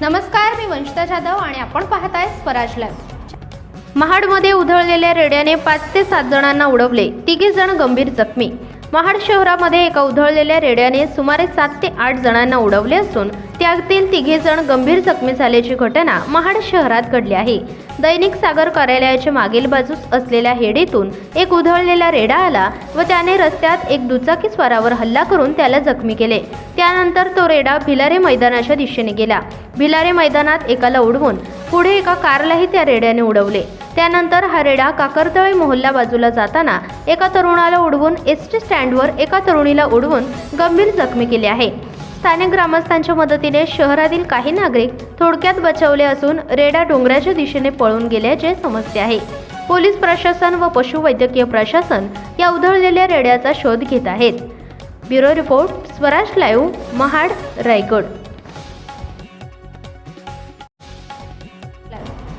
नमस्कार मी वंशिता जाधव आणि आपण पाहताय स्वराज लॅब. महाडमध्ये उधळलेल्या रेड्याने पाच ते सात जणांना उडवले. तिघे जण गंभीर जखमी. महाड शहरामध्ये एका उधळलेल्या रेड्याने सुमारे सात ते आठ जणांना उडवले असून त्यातील तिघे जण गंभीर जखमी झाल्याची घटना महाड शहरात घडली आहे. दैनिक सागर कार्यालयाच्या मागील बाजूस असलेल्या हेडीतून एक उधळलेला रेडा आला व त्याने रस्त्यात एक दुचाकी स्वारावर हल्ला करून त्याला जखमी केले. त्यानंतर तो रेडा भिलारे मैदानाच्या दिशेने गेला. भिलारे मैदानात एकाला उडवून पुढे एका कारलाही त्या रेड्याने उडवले. त्यानंतर हरेडा रेडा काकरतळे मोहल्ला बाजूला जाताना एका तरुणाला उडवून एस टी स्टँडवर एका तरुणीला उडवून गंभीर जखमी केले आहे. स्थानिक ग्रामस्थांच्या मदतीने शहरातील काही नागरिक थोडक्यात बचावले असून रेडा डोंगराच्या दिशेने पळून गेल्याचे समजते आहे. पोलीस प्रशासन व पशुवैद्यकीय प्रशासन या उधळलेल्या रेड्याचा शोध घेत आहेत. Bureau report Swaraj live Mahad Raigad.